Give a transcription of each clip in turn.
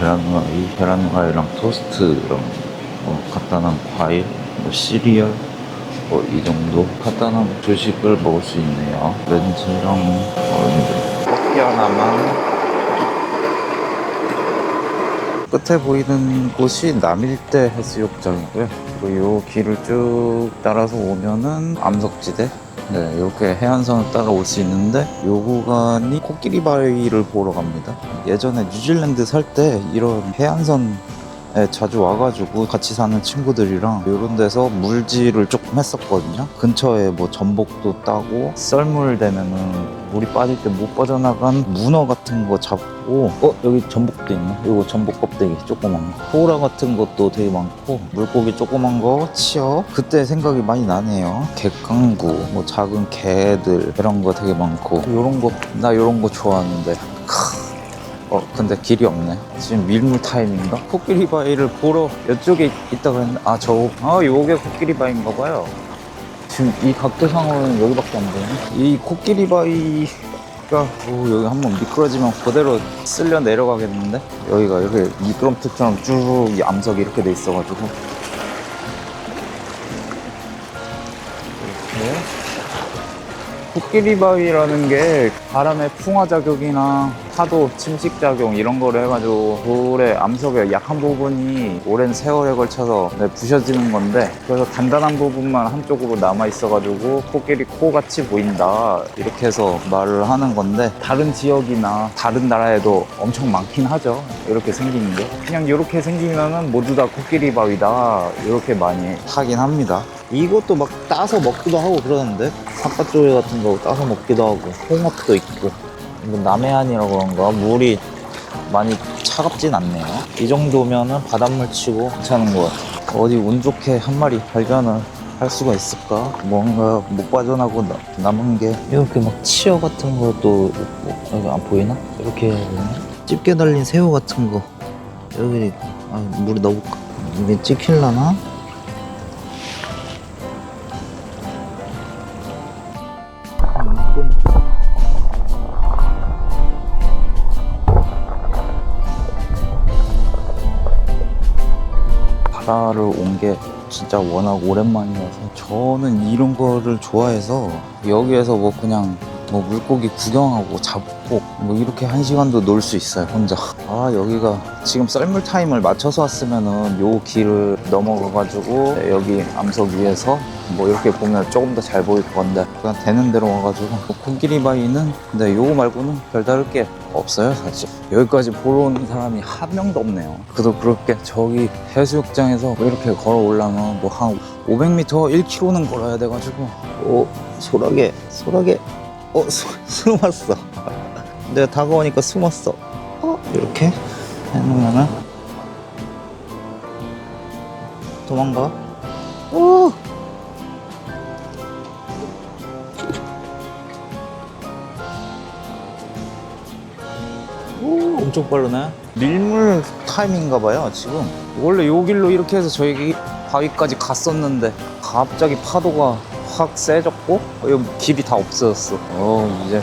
계란 후라이, 계란 후라이랑 토스트랑 뭐 간단한 과일, 뭐 시리얼 뭐 이 정도 간단한 조식을 먹을 수 있네요. 렌즈랑 얼음들. 커피 하나만. 끝에 보이는 곳이 남일대 해수욕장이고요. 그리고 이 길을 쭉 따라서 오면은 암석지대. 네, 이렇게 해안선을 따라 올 수 있는데 요 구간이 코끼리 바위를 보러 갑니다. 예전에 뉴질랜드 살 때 이런 해안선 에 자주 와가지고 같이 사는 친구들이랑 이런 데서 물질을 조금 했었거든요. 근처에 뭐 전복도 따고 썰물 되면은 물이 빠질 때 못 빠져나간 문어 같은 거 잡고 어 여기 전복도 있네. 이거 전복 껍데기 조그만 거. 호라 같은 것도 되게 많고 물고기 조그만 거 치어 그때 생각이 많이 나네요. 갯강구 뭐 작은 개들 이런 거 되게 많고 이런 거나 이런 거 좋아하는데. 크. 어 근데 길이 없네 지금 밀물 타임인가? 코끼리 바위를 보러 이쪽에 있다고 했는데 아저아 요게 코끼리 바위인가 봐요 지금 이 각도상으로는 여기밖에 안 보이네. 이 코끼리 바위가 오, 여기 한번 미끄러지면 그대로 쓸려 내려가겠는데? 여기가 이렇게 미끄럼틀처럼 쭉이 암석이 이렇게 돼 있어가지고 코끼리 바위라는 게 바람의 풍화 작용이나 파도 침식 작용 이런 거를 해가지고 돌의 암석의 약한 부분이 오랜 세월에 걸쳐서 네, 부셔지는 건데 그래서 단단한 부분만 한쪽으로 남아 있어가지고 코끼리 코 같이 보인다 이렇게 해서 말을 하는 건데 다른 지역이나 다른 나라에도 엄청 많긴 하죠. 이렇게 생기는 게. 그냥 이렇게 생기면은 모두 다 코끼리 바위다 이렇게 많이 하긴 합니다 이것도 막 따서 먹기도 하고 그러는데 바깥쪽에 같은 거 따서 먹기도 하고 홍합도 있고 뭐 남해안이라 그런가 물이 많이 차갑진 않네요 이 정도면은 바닷물 치고 괜찮은 것 같아요 어디 운 좋게 한 마리 발견을 할 수가 있을까 뭔가 못 빠져나고 나- 남은 게 이렇게 막 치어 같은 것도 있고 여기 안 보이나? 이렇게? 집게 달린 새우 같은 거 여기 아, 물에 넣어볼까? 이게 찍힐라나? 바다를 온 게 진짜 워낙 오랜만이어서 저는 이런 거를 좋아해서 여기에서 뭐 그냥 뭐 물고기 구경하고 잡고 뭐 이렇게 한 시간도 놀 수 있어요 혼자. 아 여기가 지금 썰물 타임을 맞춰서 왔으면은 요 길을 넘어가가지고 여기 암석 위에서 뭐 이렇게 보면 조금 더 잘 보일 건데 그냥 되는 대로 와가지고 뭐 코끼리 바위는 근데 요거 말고는 별다를 게 없어요 사실. 여기까지 보러 오는 사람이 한 명도 없네요. 그래도 그렇게 저기 해수욕장에서 이렇게 걸어 올라면 뭐 한 500m 1km는 걸어야 돼가지고. 오 소라게 소라게. 어 수, 숨었어 내가 다가오니까 숨었어 어 이렇게 해놓으면은 도망가 오 오, 엄청 빠르네. 밀물 타임인가 봐요, 지금. 원래 요 길로 이렇게 해서 저희 바위까지 갔었는데 갑자기 파도가 확 세졌고 여기 길이 다 없어졌어. 어, 이제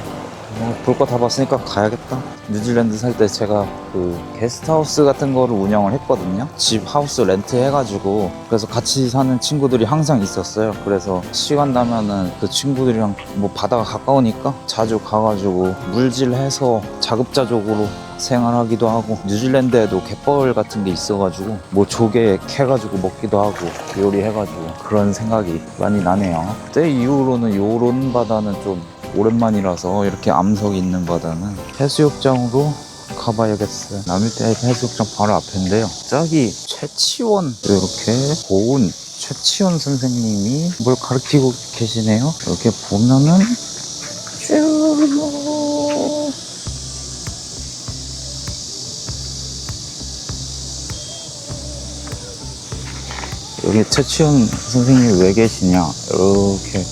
볼거 다 봤으니까 가야겠다. 뉴질랜드 살 때 제가 그 게스트하우스 같은 거를 운영을 했거든요. 집 하우스 렌트 해가지고 그래서 같이 사는 친구들이 항상 있었어요. 그래서 시간 나면은 그 친구들이랑 뭐 바다가 가까우니까 자주 가가지고 물질해서 자급자족으로 생활하기도 하고 뉴질랜드에도 갯벌 같은 게 있어가지고 뭐 조개 캐가지고 먹기도 하고 요리해가지고 그런 생각이 많이 나네요. 그때 이후로는 요런 바다는 좀 오랜만이라서 이렇게 암석이 있는 바다는 해수욕장으로 가봐야겠어요. 남일대 해수욕장 바로 앞인데요. 저기 최치원 이렇게 고운 최치원 선생님이 뭘 가르치고 계시네요. 이렇게 보면은 쭉 여기 최치현 선생님이 왜 계시냐 이렇게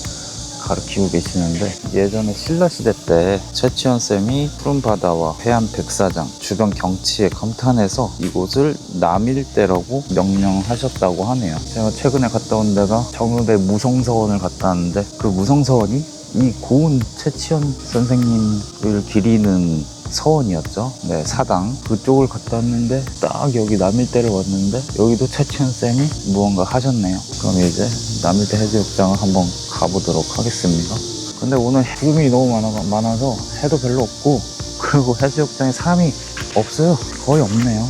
가르치고 계시는데 예전에 신라시대 때 최치현 쌤이 푸른 바다와 해안 백사장 주변 경치에 감탄해서 이곳을 남일대라고 명명하셨다고 하네요. 제가 최근에 갔다 온 데가 정읍의 무성서원을 갔다 왔는데 그 무성서원이 이 고은 최치현 선생님을 기리는 서원이었죠. 네, 사당. 그쪽을 갔다 왔는데, 딱 여기 남일대를 왔는데, 여기도 최치현 쌤이 무언가 하셨네요. 그럼 이제 남일대 해수욕장을 한번 가보도록 하겠습니다. 근데 오늘 구름이 너무 많아, 많아서 해도 별로 없고, 그리고 해수욕장에 사람이 없어요. 거의 없네요.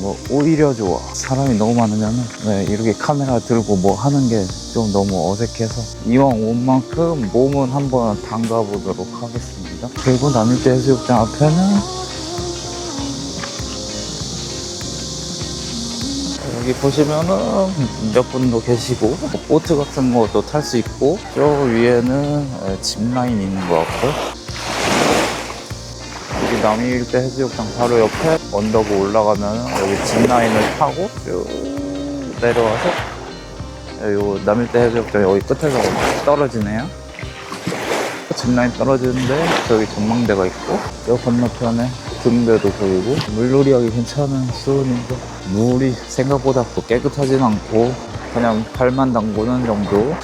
뭐 오히려 좋아 사람이 너무 많으면 네, 이렇게 카메라 들고 뭐 하는 게 좀 너무 어색해서 이왕 온 만큼 몸은 한번 담가 보도록 하겠습니다 그리고 남일대 해수욕장 앞에는 여기 보시면은 몇 분도 계시고 보트 같은 것도 탈 수 있고 저 위에는 에, 짚라인 있는 것 같고 여기 남이일대 해수욕장 바로 옆에 언덕을 올라가면 여기 짚 라인을 타고 쭉 내려와서 요 남일대 해수욕장 여기 끝에서 떨어지네요. 짚라인 떨어지는데 저기 전망대가 있고 저 건너편에 등대도 보이고 물놀이 하기 괜찮은 수온인데 물이 생각보다 또 깨끗하진 않고 그냥 발만 담그는 정도.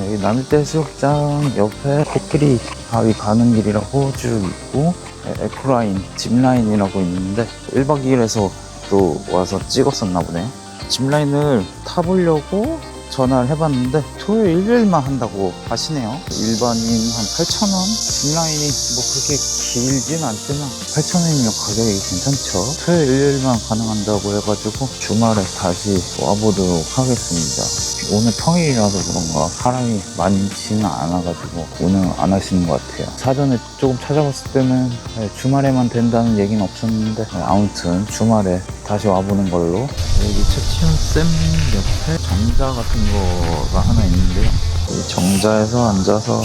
여기 남일대 해수욕장 옆에 코끼리 바위 가는 길이라고 쭉 있고 에- 에코라인, 짚라인이라고 있는데 1박 2일에서 또 와서 찍었었나 보네요 짚라인을 타보려고 전화를 해봤는데 토요일 일요일만 한다고 하시네요. 일반인 한 8,000원? 짚라인이 뭐 그렇게 길진 않지만 8,000원이면 가격이 괜찮죠. 토요일 일요일만 가능한다고 해가지고 주말에 다시 와보도록 하겠습니다 오늘 평일이라서 그런가 사람이 많지는 않아가지고 오늘 안 하시는 것 같아요. 사전에 조금 찾아봤을 때는 네, 주말에만 된다는 얘기는 없었는데 네, 아무튼 주말에 다시 와보는 걸로 여기 채치현 쌤 옆에 정자 같은 거가 하나 있는데요. 이 정자에서 앉아서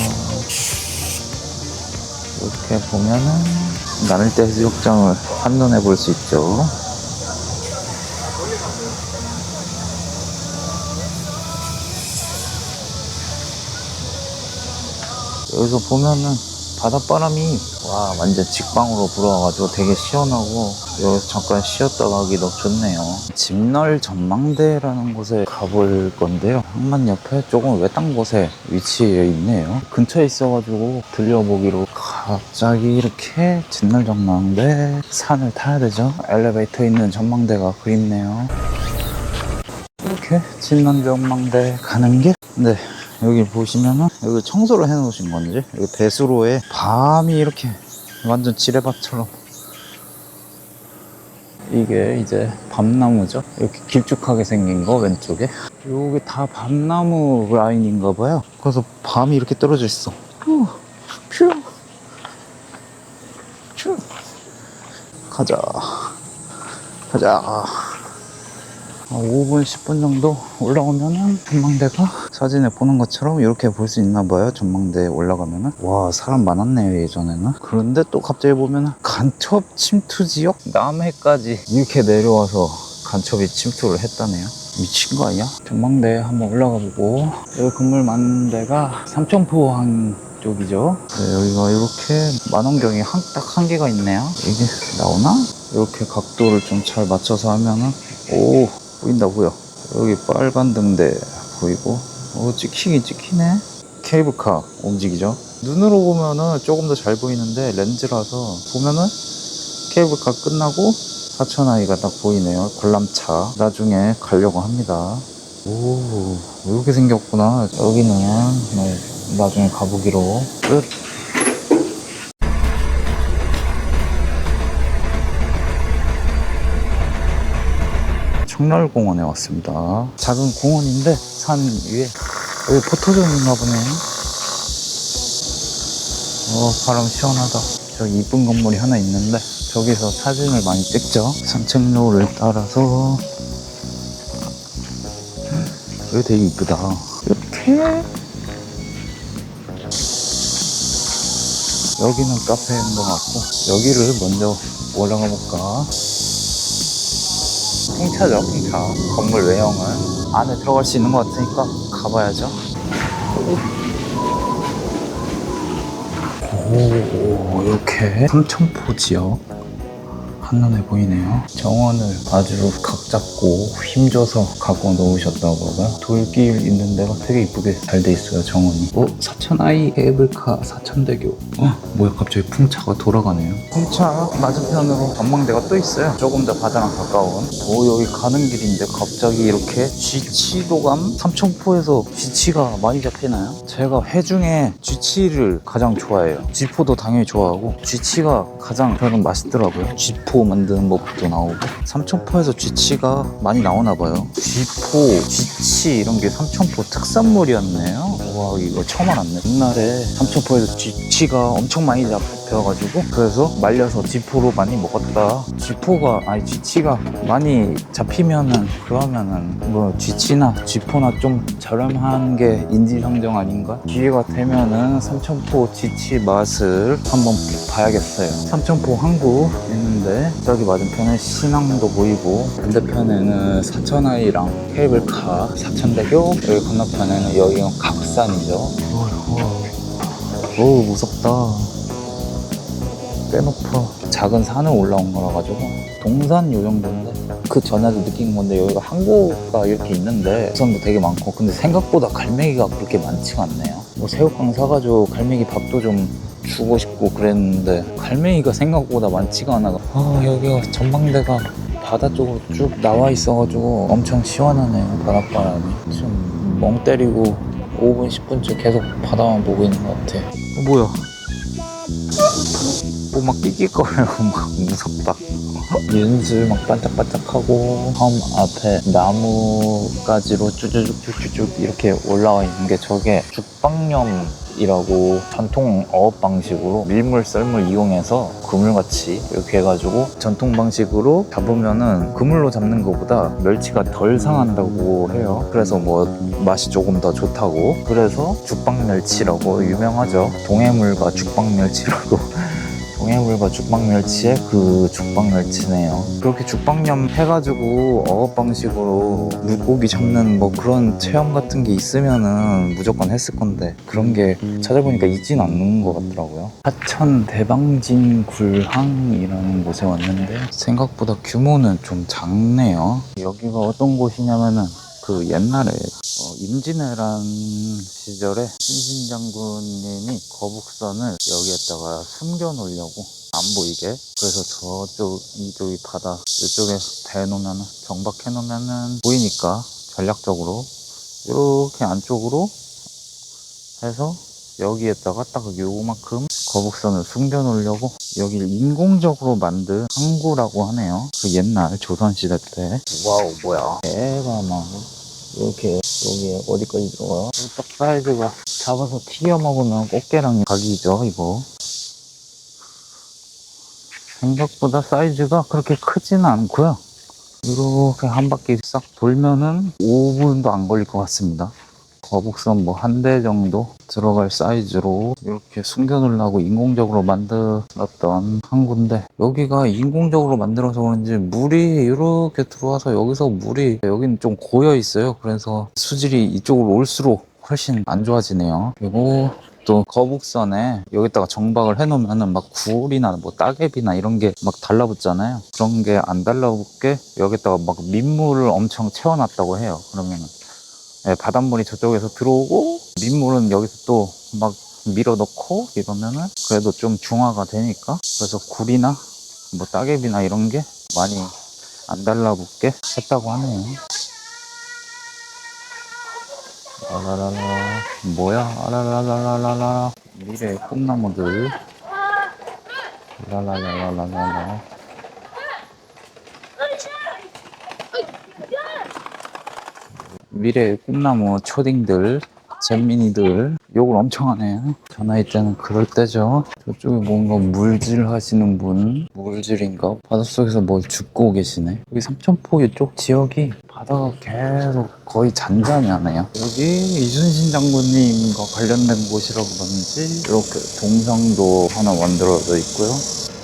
이렇게 보면은 나늘대 해수욕장을 한눈에 볼 수 있죠. 여기서 보면은 바닷바람이 와 완전 직방으로 불어와가지고 되게 시원하고 여기서 잠깐 쉬었다 가기도 좋네요. 집널 전망대라는 곳에 가볼 건데요. 항만 옆에 조금 외딴 곳에 위치해 있네요. 근처에 있어가지고 들려보기로 갑자기 이렇게 집널 전망대 산을 타야 되죠? 엘리베이터 있는 전망대가 그립네요. 이렇게 진난 전망대 가는 길? 네. 여기 보시면은 여기 청소를 해 놓으신 건지 여기 배수로에 밤이 이렇게 완전 지뢰밭처럼. 이게 이제 밤나무죠? 이렇게 길쭉하게 생긴 거 왼쪽에. 요게 다 밤나무 라인인가 봐요. 그래서 밤이 이렇게 떨어져 있어. 휴, 휴, 휴. 가자. 가자 5분, 10분 정도 올라오면은 전망대가 사진에 보는 것처럼 이렇게 볼 수 있나 봐요. 전망대에 올라가면은. 와, 사람 많았네요, 예전에는. 그런데 또 갑자기 보면은 간첩 침투 지역? 남해까지 이렇게 내려와서 간첩이 침투를 했다네요. 미친 거 아니야? 전망대에 한번 올라가 보고 여기 건물 많은 데가 삼청포항 쪽이죠. 네, 여기가 이렇게 만원경이 한, 딱 한 개가 있네요. 이게 나오나? 이렇게 각도를 좀 잘 맞춰서 하면은 오 보인다 보여 여기 빨간 등대 보이고 오 찍히긴 찍히네. 케이블카 움직이죠? 눈으로 보면은 조금 더 잘 보이는데 렌즈라서 보면은 케이블카 끝나고 하천아이가 딱 보이네요. 관람차. 나중에 가려고 합니다. 오 이렇게 생겼구나. 여기는 네, 나중에 가보기로. 끝 청렬공원에 왔습니다. 작은 공원인데 산 위에 여기 포토존인가 보네. 어 바람 시원하다. 저기 이쁜 건물이 하나 있는데 저기서 사진을 많이 찍죠. 산책로를 따라서 여기 되게 이쁘다. 이렇게 여기는 카페인 것 같고 여기를 먼저 올라가 볼까. 풍차죠, 풍차. 건물 외형은. 안에 들어갈 수 있는 것 같으니까 가봐야죠. 오, 이렇게 삼천포 지역 한눈에 보이네요. 정원을 아주 각 잡고 힘줘서 갖고 놓으셨다고 하고요. 돌길 있는 데가 되게 이쁘게 잘 돼 있어요, 정원이. 어, 사천아이 케이블카 사천대교. 어, 뭐야, 갑자기 풍차가 돌아가네요. 풍차 맞은편으로 전망대가 또 있어요. 조금 더 바다랑 가까운. 오, 여기 가는 길인데 갑자기 이렇게 쥐치도감? 삼천포에서 쥐치가 많이 잡히나요? 제가 회 중에 쥐치를 가장 좋아해요. 쥐포도 당연히 좋아하고 쥐치가 가장 저는 맛있더라고요. 쥐포 만드는 법도 나오고 삼천포에서 쥐치가 많이 나오나 봐요. 쥐포, 쥐치 이런 게 삼천포 특산물이었네요. 와 이거 처음 알았네. 옛날에 삼천포에서 쥐치가 엄청 많이 잡혀가지고 그래서 말려서 쥐포로 많이 먹었다. 쥐포가 아니 쥐치가 많이 잡히면은 그러면은 뭐 쥐치나 쥐포나 좀 저렴한 게 인지상정 아닌가? 기회가 되면은 삼천포 쥐치 맛을 한번 봐야겠어요. 삼천포 항구 있는데 저기 맞은편에 신항도 보이고 반대편에는 사천아이랑 케이블카 사천대교 여기 건너편에는 여기가 각산이죠. 오 무섭다. 꽤 높아. 작은 산을 올라온 거라 가지고 동산 요 정도인데 그 전에도 느낀 건데 여기가 항구가 이렇게 있는데 우선도 되게 많고 근데 생각보다 갈매기가 그렇게 많지가 않네요. 뭐 새우깡 사가지고 갈매기 밥도 좀 주고 싶고 그랬는데 갈매기가 생각보다 많지가 않아. 아 여기가 전망대가 바다 쪽으로 쭉 나와 있어가지고 엄청 시원하네요 바닷바람이. 좀 멍 때리고 5분 10분째 계속 바다만 보고 있는 것 같아. 어, 뭐야? 뭐막 끽끽거리고 막 무섭다. 윤슬 막 반짝반짝하고 섬 앞에 나무가지로 쭈쭈쭈쭈쭈 이렇게 올라와 있는 게 저게 죽방염이라고 전통 어업 방식으로 밀물 썰물 이용해서 그물같이 이렇게 해가지고 전통 방식으로 잡으면은 그물로 잡는 것보다 멸치가 덜 상한다고 해요. 그래서 뭐 맛이 조금 더 좋다고. 그래서 죽방멸치라고 유명하죠. 동해물과 죽방멸치라고 동해물과 죽방멸치의 그 죽방멸치네요. 그렇게 죽방염 해가지고 어업 방식으로 물고기 잡는 뭐 그런 체험 같은 게 있으면은 무조건 했을 건데 그런 게 찾아보니까 있진 않는 것 같더라고요. 하천 대방진 굴항이라는 곳에 왔는데 생각보다 규모는 좀 작네요. 여기가 어떤 곳이냐면은 그 옛날에 어, 임진왜란 시절에 신신 장군님이 거북선을 여기에다가 숨겨놓으려고 안 보이게 그래서 저쪽 이쪽이 바다 이쪽에 대놓으면 정박해 놓으면은 보이니까 전략적으로 이렇게 안쪽으로 해서 여기에다가 딱 요만큼 거북선을 숨겨 놓으려고 여기를 인공적으로 만든 항구라고 하네요. 그 옛날 조선시대 때. 와우 뭐야. 대박만 이렇게 여기 어디까지 들어가요? 딱 사이즈가 잡아서 튀겨 먹으면 꽃게랑 각이죠 이거. 생각보다 사이즈가 그렇게 크지는 않고요. 이렇게 한 바퀴 싹 돌면은 5분도 안 걸릴 것 같습니다. 거북선 뭐 한 대 정도 들어갈 사이즈로 이렇게 숨겨놓으려고 인공적으로 만들었던 항구인데 여기가 인공적으로 만들어서 그런지 물이 이렇게 들어와서 여기서 물이 여기는 좀 고여 있어요. 그래서 수질이 이쪽으로 올수록 훨씬 안 좋아지네요. 그리고 또 거북선에 여기다가 정박을 해놓으면은 막 굴이나 뭐 따개비나 이런 게 막 달라붙잖아요. 그런 게 안 달라붙게 여기다가 막 민물을 엄청 채워놨다고 해요. 그러면은 예, 바닷물이 저쪽에서 들어오고 민물은 여기서 또 막 밀어넣고 이러면은 그래도 좀 중화가 되니까 그래서 굴이나 뭐 따개비나 이런 게 많이 안 달라붙게 했다고 하네요. 아라라라. 뭐야? 아라라라라라 미래의 꿈나무들. 라라라라라라 미래의 꿈나무 초딩들 잼민이들 욕을 엄청 하네요 저 나이 때는 그럴 때죠. 저쪽에 뭔가 물질 하시는 분 물질인가 바닷속에서 뭘 줍고 계시네. 여기 삼천포 이쪽 지역이 바다가 계속 거의 잔잔히 하네요. 여기 이순신 장군님과 관련된 곳이라고 그런지 이렇게 동상도 하나 만들어져 있고요.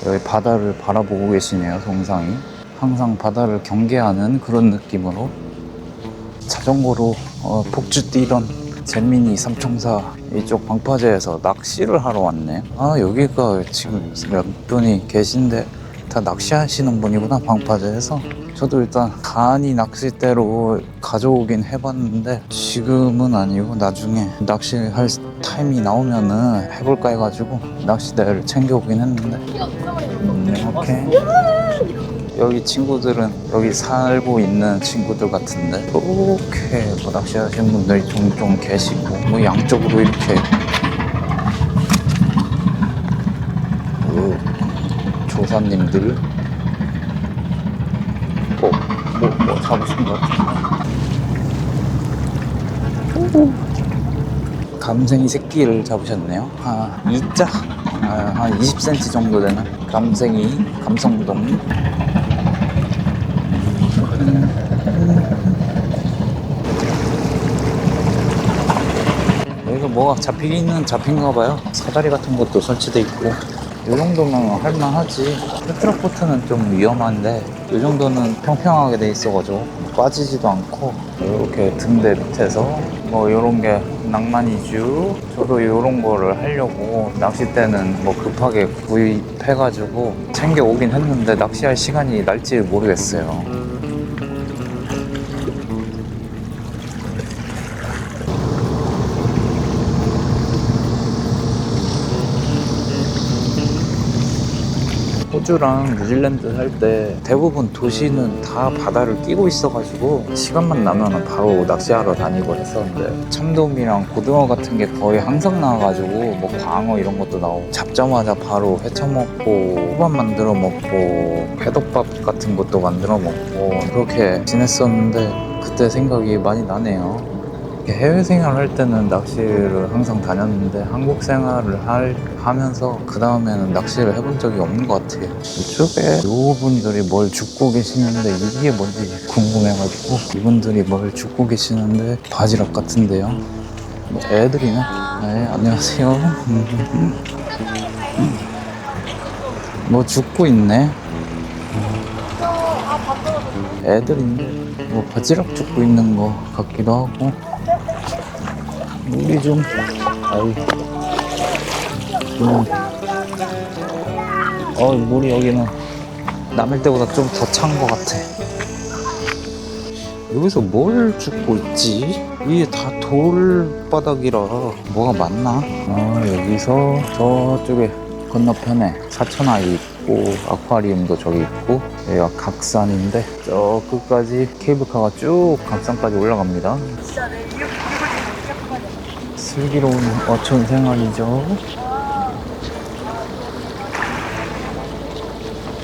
여기 바다를 바라보고 계시네요 동상이. 항상 바다를 경계하는 그런 느낌으로 자전거로 어, 폭주 뛰던 잼민이 삼총사 이쪽 방파제에서 낚시를 하러 왔네. 아 여기가 지금 몇 분이 계신데 다 낚시하시는 분이구나 방파제에서. 저도 일단 간이 낚싯대로 가져오긴 해봤는데 지금은 아니고 나중에 낚시할 타임이 나오면은 해볼까 해가지고 낚싯대를 챙겨오긴 했는데. 음, 이렇게 여기 친구들은 여기 살고 있는 친구들 같은데 이렇게 뭐 낚시하시는 분들이 종종 계시고 뭐 양쪽으로 이렇게. 그 조사님들. 뭐, 뭐, 뭐 잡으신 것 같은데? 감생이 새끼를 잡으셨네요. 한 2자? 아, 한 20cm 정도 되는 감생이 감성동 여기가 뭐가 잡히기는 잡힌가 봐요. 사다리 같은 것도 설치돼 있고. 이 정도면 할만하지. 페트로포트는 좀 위험한데, 이 정도는 평평하게 돼 있어가지고 빠지지도 않고, 이렇게 등대 밑에서 뭐 이런 게 낭만이죠. 저도 이런 거를 하려고 낚싯대는 뭐 급하게 구입해가지고 챙겨 오긴 했는데 낚시할 시간이 날지 모르겠어요. 호주랑 뉴질랜드 살 때 대부분 도시는 다 바다를 끼고 있어가지고 시간만 나면 바로 낚시하러 다니고 했었는데 참돔이랑 고등어 같은 게 거의 항상 나와가지고 뭐 광어 이런 것도 나오고 잡자마자 바로 회쳐 먹고 호밥 만들어 먹고 회덮밥 같은 것도 만들어 먹고 그렇게 지냈었는데 그때 생각이 많이 나네요. 해외 생활할 때는 낚시를 항상 다녔는데 한국 생활을 할- 하면서 그 다음에는 낚시를 해본 적이 없는 것 같아요. 이쪽에 요분들이 뭘 줍고 계시는데 이게 뭔지 궁금해가지고 이분들이 뭘 줍고 계시는데 바지락 같은데요. 뭐 애들이네. 네, 안녕하세요. 뭐 줍고 있네. 애들인데 뭐 바지락 줍고 있는 것 같기도 하고 물이 좀 아이 음. 어 물이 여기는 남일 때보다 좀 더 찬 것 같아 여기서 뭘 줍고 있지? 위에 다 돌바닥이라 뭐가 많나? 아 여기서 저쪽에 건너편에 사천아이 있고 아쿠아리움도 저기 있고 여기가 각산인데 저 끝까지 케이블카가 쭉 각산까지 올라갑니다 슬기로운 어촌 생활이죠